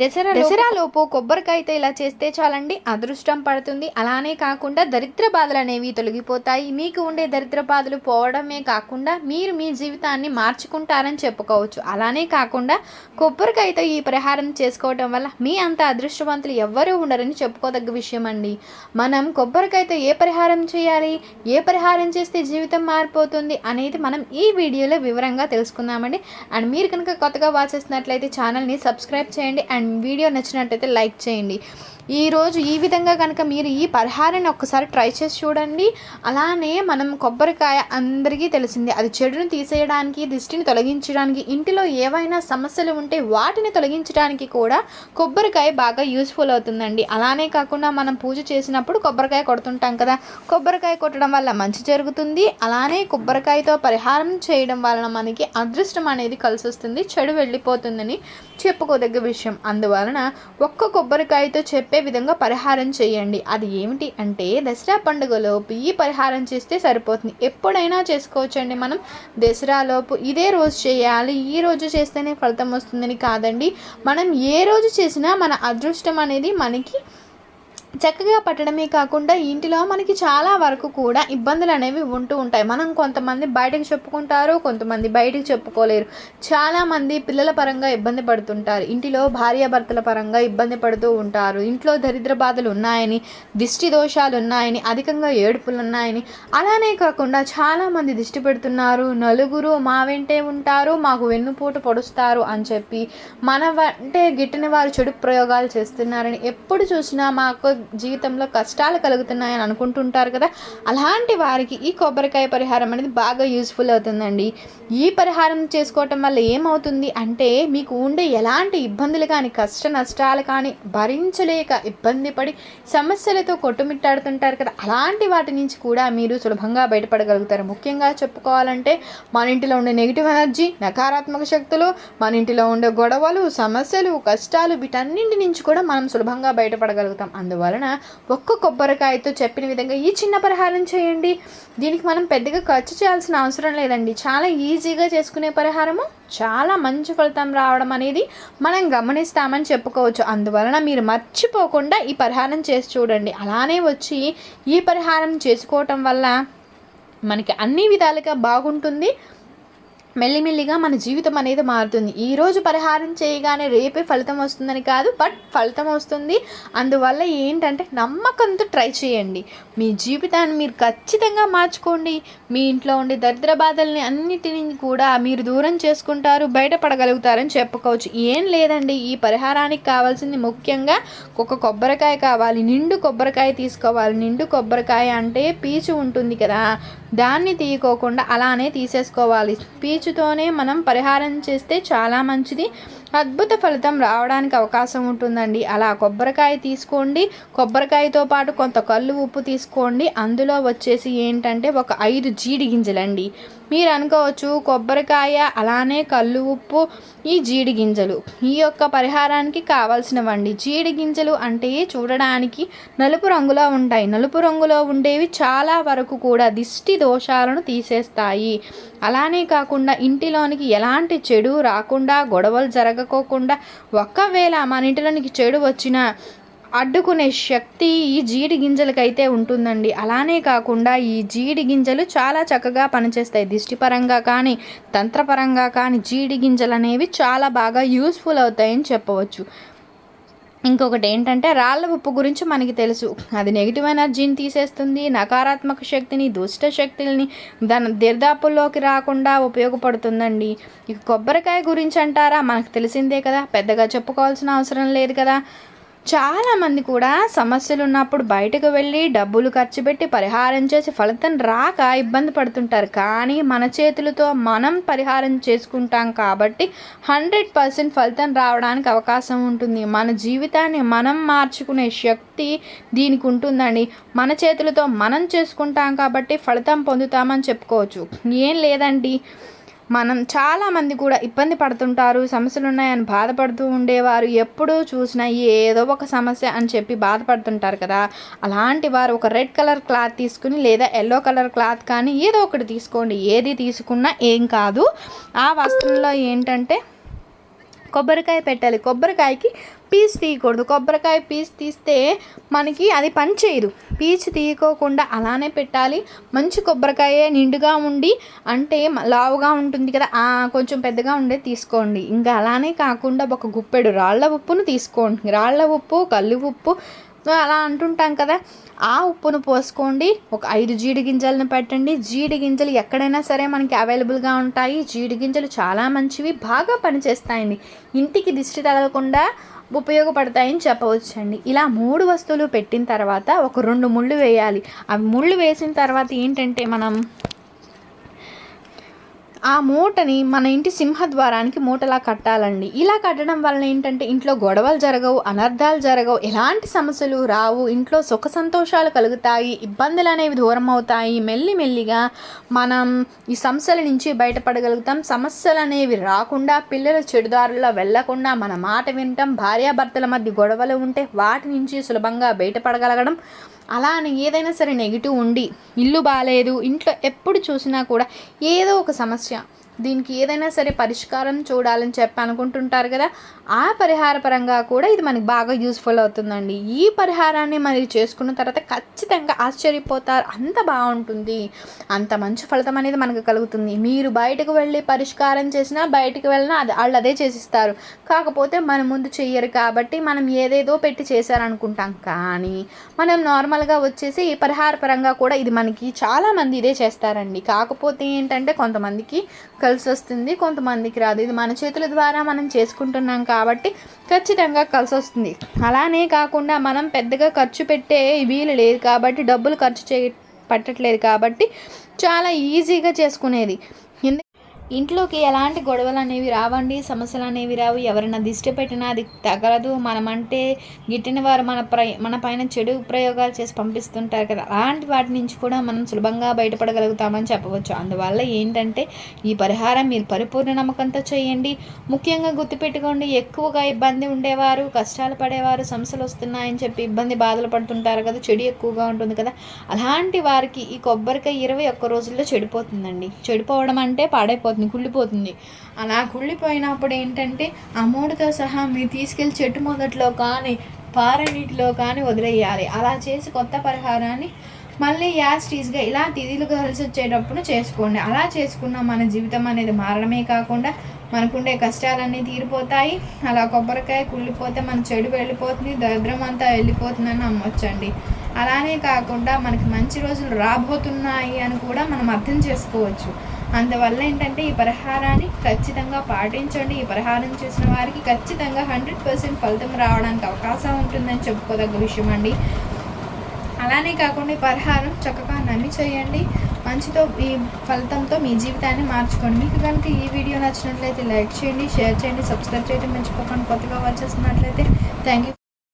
దసరా దసరాలోపు కొబ్బరికాయతో ఇలా చేస్తే చాలండి అదృష్టం పడుతుంది. అలానే కాకుండా దరిద్ర బాధలు అనేవి తొలగిపోతాయి. మీకు ఉండే దరిద్ర బాధలు పోవడమే కాకుండా మీరు మీ జీవితాన్ని మార్చుకుంటారని చెప్పుకోవచ్చు. అలానే కాకుండా కొబ్బరికాయతో ఈ పరిహారం చేసుకోవడం వల్ల మీ అంత అదృష్టవంతులు ఎవ్వరూ ఉండరని చెప్పుకోదగ్గ విషయం అండి మనం కొబ్బరికాయతో ఏ పరిహారం చేయాలి? ఏ పరిహారం చేస్తే జీవితం మారిపోతుంది అనేది మనం ఈ వీడియోలో వివరంగా తెలుసుకుందామండి. అండ్ మీరు కనుక కొత్తగా వాచ్ ఛానల్ని సబ్స్క్రైబ్ చేయండి. అండ్ వీడియో నచ్చినట్టయితే లైక్ చేయండి. ఈరోజు ఈ విధంగా కనుక మీరు ఈ పరిహారాన్ని ఒక్కసారి ట్రై చేసి చూడండి. అలానే మనం కొబ్బరికాయ అందరికీ తెలిసిందే అది చెడును తీసేయడానికి దిష్టిని తొలగించడానికి ఇంటిలో ఏవైనా సమస్యలు ఉంటే వాటిని తొలగించడానికి కూడా కొబ్బరికాయ బాగా యూస్ఫుల్ అవుతుందండి. అలానే కాకుండా మనం పూజ చేసినప్పుడు కొబ్బరికాయ కొడుతుంటాం కదా కొబ్బరికాయ కొట్టడం వల్ల మంచి జరుగుతుంది. అలానే కొబ్బరికాయతో పరిహారం చేయడం వలన మనకి అదృష్టం అనేది కలిసి వస్తుంది చెడు వెళ్ళిపోతుందని చెప్పుకోదగ్గ విషయం. అందువలన ఒక్క కొబ్బరికాయతో చెప్పే విధంగా పరిహారం చేయండి. అది ఏమిటి అంటే దసరా పండుగలోపు ఈ పరిహారం చేస్తే సరిపోతుంది. ఎప్పుడైనా చేసుకోవచ్చండి మనం. దసరాలోపు ఇదే రోజు చేయాలి ఈ రోజు చేస్తేనే ఫలితం వస్తుందని కాదండి. మనం ఏ రోజు చేసినా మన అదృష్టం అనేది మనకి చక్కగా పట్టడమే కాకుండా ఇంటిలో మనకి చాలా వరకు కూడా ఇబ్బందులు అనేవి ఉంటూ ఉంటాయి. మనం కొంతమంది బయటకు చెప్పుకుంటారు కొంతమంది బయటకు చెప్పుకోలేరు. చాలామంది పిల్లల పరంగా ఇబ్బంది పడుతుంటారు. ఇంటిలో భార్యాభర్తల పరంగా ఇబ్బంది పడుతూ ఉంటారు. ఇంట్లో దరిద్ర బాధలు ఉన్నాయని దిష్టి దోషాలు ఉన్నాయని అధికంగా ఏడుపులు ఉన్నాయని అలానే కాకుండా చాలామంది దిష్టి పెడుతున్నారు. నలుగురు మా వెంటే ఉంటారు మాకు వెన్నుపోటు పొడుస్తారు అని చెప్పి మన అంటే గిట్టని వారు చెడు ప్రయోగాలు చేస్తున్నారని ఎప్పుడు చూసినా మాకు జీవితంలో కష్టాలు కలుగుతున్నాయని అనుకుంటుంటారు కదా అలాంటి వారికి ఈ కొబ్బరికాయ పరిహారం అనేది బాగా యూస్ఫుల్ అవుతుందండి. ఈ పరిహారం చేసుకోవటం వల్ల ఏమవుతుంది అంటే మీకు ఉండే ఎలాంటి ఇబ్బందులు కానీ కష్ట నష్టాలు కానీ భరించలేక ఇబ్బంది పడి సమస్యలతో కొట్టుమిట్టాడుతుంటారు కదా అలాంటి వాటి నుంచి కూడా మీరు సులభంగా బయటపడగలుగుతారు. ముఖ్యంగా చెప్పుకోవాలంటే మన ఇంటిలో ఉండే నెగిటివ్ ఎనర్జీ నకారాత్మక శక్తులు మన ఇంటిలో ఉండే గొడవలు సమస్యలు కష్టాలు వీటన్నింటి నుంచి కూడా మనం సులభంగా బయటపడగలుగుతాం. అందువలన ఒక్క కొబ్బరికాయతో చెప్పిన విధంగా ఈ చిన్న పరిహారం చేయండి. దీనికి మనం పెద్దగా ఖర్చు చేయాల్సిన అవసరం లేదండి. చాలా ఈజీగా చేసుకునే పరిహారము. చాలా మంచి ఫలితం రావడం అనేది మనం గమనిస్తామని చెప్పుకోవచ్చు. అందువలన మీరు మర్చిపోకుండా ఈ పరిహారం చేసి చూడండి. అలానే వచ్చి ఈ పరిహారం చేసుకోవటం వల్ల మనకి అన్ని విధాలుగా బాగుంటుంది. మెల్లిమెల్లిగా మన జీవితం అనేది మారుతుంది. ఈరోజు పరిహారం చేయగానే రేపే ఫలితం వస్తుందని కాదు బట్ ఫలితం వస్తుంది. అందువల్ల ఏంటంటే నమ్మకంతో ట్రై చేయండి. మీ జీవితాన్ని మీరు ఖచ్చితంగా మార్చుకోండి. మీ ఇంట్లో ఉండే దరిద్ర బాధల్ని అన్నిటిని కూడా మీరు దూరం చేసుకుంటారు బయటపడగలుగుతారని చెప్పుకోవచ్చు. ఏం లేదండి ఈ పరిహారానికి కావాల్సింది ముఖ్యంగా ఒక కొబ్బరికాయ కావాలి. నిండు కొబ్బరికాయ తీసుకోవాలి. నిండు కొబ్బరికాయ అంటే పీచు ఉంటుంది కదా దాన్ని తీయకోకుండా అలానే తీసేసుకోవాలి. పీచు పీచుతోనే మనం పరిహారం చేస్తే చాలా మంచిది. అద్భుత ఫలితం రావడానికి అవకాశం ఉంటుందండి. అలా కొబ్బరికాయ తీసుకోండి. కొబ్బరికాయతో పాటు కొంత కళ్ళు ఉప్పు తీసుకోండి. అందులో వచ్చేసి ఏంటంటే ఒక ఐదు జీడి గింజలండి మీరు అనుకోవచ్చు కొబ్బరికాయ అలానే కళ్ళు ఉప్పు ఈ జీడి గింజలు ఈ యొక్క పరిహారానికి కావాల్సినవండి. జీడి గింజలు అంటే చూడడానికి నలుపు రంగులో ఉంటాయి. నలుపు రంగులో ఉండేవి చాలా వరకు కూడా దిష్టి దోషాలను తీసేస్తాయి. అలానే కాకుండా ఇంటిలోనికి ఎలాంటి చెడు రాకుండా గొడవలు జరగ జరగకోకుండా ఒకవేళ మన ఇంటిలోనికి చెడు వచ్చినా అడ్డుకునే శక్తి ఈ జీడి గింజలకైతే ఉంటుందండి. అలానే కాకుండా ఈ జీడి గింజలు చాలా చక్కగా పనిచేస్తాయి. దిష్టిపరంగా కానీ తంత్రపరంగా కానీ జీడి గింజలు అనేవి చాలా బాగా యూస్ఫుల్ అవుతాయని చెప్పవచ్చు. ఇంకొకటి ఏంటంటే రాళ్ళ ఉప్పు గురించి మనకి తెలుసు. అది నెగిటివ్ ఎనర్జీని తీసేస్తుంది నకారాత్మక శక్తిని దుష్ట శక్తుల్ని దాని దిర్దాపుల్లోకి రాకుండా ఉపయోగపడుతుందండి. ఇక కొబ్బరికాయ గురించి అంటారా? మనకు తెలిసిందే కదా. పెద్దగా చెప్పుకోవాల్సిన అవసరం లేదు కదా. చాలామంది కూడా సమస్యలు ఉన్నప్పుడు బయటకు వెళ్ళి డబ్బులు ఖర్చు పెట్టి పరిహారం చేసి ఫలితం రాక ఇబ్బంది పడుతుంటారు. కానీ మన చేతులతో మనం పరిహారం చేసుకుంటాం కాబట్టి హండ్రెడ్ పర్సెంట్ ఫలితం రావడానికి అవకాశం ఉంటుంది. మన జీవితాన్ని మనం మార్చుకునే శక్తి దీనికి ఉంటుందండి. మన చేతులతో మనం చేసుకుంటాం కాబట్టి ఫలితం పొందుతామని చెప్పుకోవచ్చు. ఏం లేదండి. మనం చాలామంది కూడా ఇబ్బంది పడుతుంటారు సమస్యలు ఉన్నాయని బాధపడుతూ ఉండేవారు. ఎప్పుడూ చూసినా ఏదో ఒక సమస్య అని చెప్పి బాధపడుతుంటారు కదా. అలాంటి వారు ఒక రెడ్ కలర్ క్లాత్ తీసుకుని లేదా ఎల్లో కలర్ క్లాత్ కానీ ఏదో ఒకటి తీసుకోండి. ఏది తీసుకున్నా ఏం కాదు. ఆ వస్తువులో ఏంటంటే కొబ్బరికాయ పెట్టాలి. కొబ్బరికాయకి పీస్ తీయకూడదు. కొబ్బరికాయ పీస్ తీస్తే మనకి అది పని చేయదు. పీచు తీయకోకుండా అలానే పెట్టాలి. మంచి కొబ్బరికాయ నిండుగా ఉండి అంటే లావుగా ఉంటుంది కదా కొంచెం పెద్దగా ఉండే తీసుకోండి. ఇంకా అలానే కాకుండా ఒక గుప్పెడు రాళ్ళ ఉప్పును తీసుకోండి. రాళ్ళ ఉప్పు కల్లు ఉప్పు అలా అంటుంటాం కదా. ఆ ఉప్పును పోసుకోండి. ఒక ఐదు జీడి గింజలను పెట్టండి. జీడి గింజలు ఎక్కడైనా సరే మనకి అవైలబుల్గా ఉంటాయి. జీడి గింజలు చాలా మంచివి బాగా పనిచేస్తాయండి. ఇంటికి దిష్టి తగలకుండా ఉపయోగపడతాయని చెప్పవచ్చండి. ఇలా మూడు వస్తువులు పెట్టిన తర్వాత ఒక రెండు ముళ్ళు వేయాలి. అవి ముళ్ళు వేసిన తర్వాత ఏంటంటే మనం ఆ మూటని మన ఇంటి సింహద్వారానికి మూటలా కట్టాలండి. ఇలా కట్టడం వలన ఏంటంటే ఇంట్లో గొడవలు జరగవు అనర్థాలు జరగవు ఎలాంటి సమస్యలు రావు ఇంట్లో సుఖ సంతోషాలు కలుగుతాయి ఇబ్బందులు అనేవి దూరం అవుతాయి మెల్లి మెల్లిగా మనం ఈ సమస్యల నుంచి బయటపడగలుగుతాం. సమస్యలు అనేవి రాకుండా పిల్లలు చెడుదారుల్లో వెళ్ళకుండా మన మాట వినటం భార్యాభర్తల మధ్య గొడవలు ఉంటే వాటి నుంచి సులభంగా బయటపడగలగడం అలా అని ఏదైనా సరే నెగిటివ్ ఉండి ఇల్లు బాగాలేదు ఇంట్లో ఎప్పుడు చూసినా కూడా ఏదో ఒక సమస్య దీనికి ఏదైనా సరే పరిష్కారం చూడాలని చెప్పి అనుకుంటుంటారు కదా ఆ పరిహార పరంగా కూడా ఇది మనకి బాగా యూస్ఫుల్ అవుతుందండి. ఈ పరిహారాన్ని మరి చేసుకున్న తర్వాత ఖచ్చితంగా ఆశ్చర్యపోతారు. అంత బాగుంటుంది. అంత మంచి ఫలితం అనేది మనకు కలుగుతుంది. మీరు బయటకు వెళ్ళి పరిష్కారం చేసినా బయటకు వెళ్ళినా అది వాళ్ళు అదే చేసిస్తారు. కాకపోతే మన ముందు చెయ్యరు కాబట్టి మనం ఏదేదో పెట్టి చేశారనుకుంటాం. కానీ మనం నార్మల్గా వచ్చేసి ఈ పరిహార పరంగా కూడా ఇది మనకి చాలామంది ఇదే చేస్తారండి. కాకపోతే ఏంటంటే కొంతమందికి కలిసి వస్తుంది కొంతమందికి రాదు. ఇది మన చేతుల ద్వారా మనం చేసుకుంటున్నాం కాబట్టి ఖచ్చితంగా కలిసి వస్తుంది అలానే కాకుండా మనం పెద్దగా ఖర్చు పెట్టే వీలు లేదు కాబట్టి డబ్బులు ఖర్చు చే పట్టట్లేదు కాబట్టి చాలా ఈజీగా చేసుకునేది. ఇంట్లోకి ఎలాంటి గొడవలు అనేవి రావండి సమస్యలు అనేవి రావు. ఎవరైనా దిష్టి పెట్టినా అది తగలదు. మనమంటే గిట్టిన వారు మన ప్రై మన పైన చెడు ప్రయోగాలు చేసి పంపిస్తుంటారు కదా. అలాంటి వాటి నుంచి కూడా మనం సులభంగా బయటపడగలుగుతామని చెప్పవచ్చు. అందువల్ల ఏంటంటే ఈ పరిహారం మీరు పరిపూర్ణ నమ్మకంతో చేయండి. ముఖ్యంగా గుర్తుపెట్టుకోండి ఎక్కువగా ఇబ్బంది ఉండేవారు కష్టాలు పడేవారు సమస్యలు వస్తున్నాయని చెప్పి ఇబ్బంది బాధలు పడుతుంటారు కదా. చెడు ఎక్కువగా ఉంటుంది కదా. అలాంటి వారికి ఈ కొబ్బరికాయ ఇరవై ఒక్క రోజుల్లో చెడిపోతుందండి. చెడిపోవడం అంటే పాడైపోతుంది. కుళ్ళిపోతుంది అలా కుళ్ళిపోయినప్పుడు ఏంటంటే ఆ మూడుతో సహా మీరు తీసుకెళ్ళి చెట్టు మొదట్లో కానీ పారే నీటిలో కానీ వదిలేయాలి. అలా చేసి కొత్త పరిహారాన్ని మళ్ళీ యాస్టీస్గా ఇలా తిథులు కలిసి వచ్చేటప్పుడు చేసుకోండి. అలా చేసుకున్న మన జీవితం అనేది మారడమే కాకుండా మనకుండే కష్టాలన్నీ తీరిపోతాయి. అలా కొబ్బరికాయ కుళ్ళిపోతే మన చెడు వెళ్ళిపోతుంది దరిద్రం అంతా వెళ్ళిపోతుందని నమ్మొచ్చండి. అలానే కాకుండా మనకి మంచి రోజులు రాబోతున్నాయి అని కూడా మనం అర్థం చేసుకోవచ్చు. అందువల్ల ఏంటంటే ఈ పరిహారాన్ని ఖచ్చితంగా పాటించండి. ఈ పరిహారం చేసిన వారికి ఖచ్చితంగా హండ్రెడ్ పర్సెంట్ ఫలితం రావడానికి అవకాశం ఉంటుందని చెప్పుకోదగ్గ విషయం అండి. అలానే కాకుండా ఈ పరిహారం చక్కగా నమ్మి చేయండి. మంచితో ఈ ఫలితంతో మీ జీవితాన్ని మార్చుకోండి. మీకు కనుక ఈ వీడియో నచ్చినట్లయితే లైక్ చేయండి షేర్ చేయండి సబ్స్క్రైబ్ చేయడం మర్చిపోకండి. కొత్తగా వచ్చేసినట్లయితే థ్యాంక్ యూ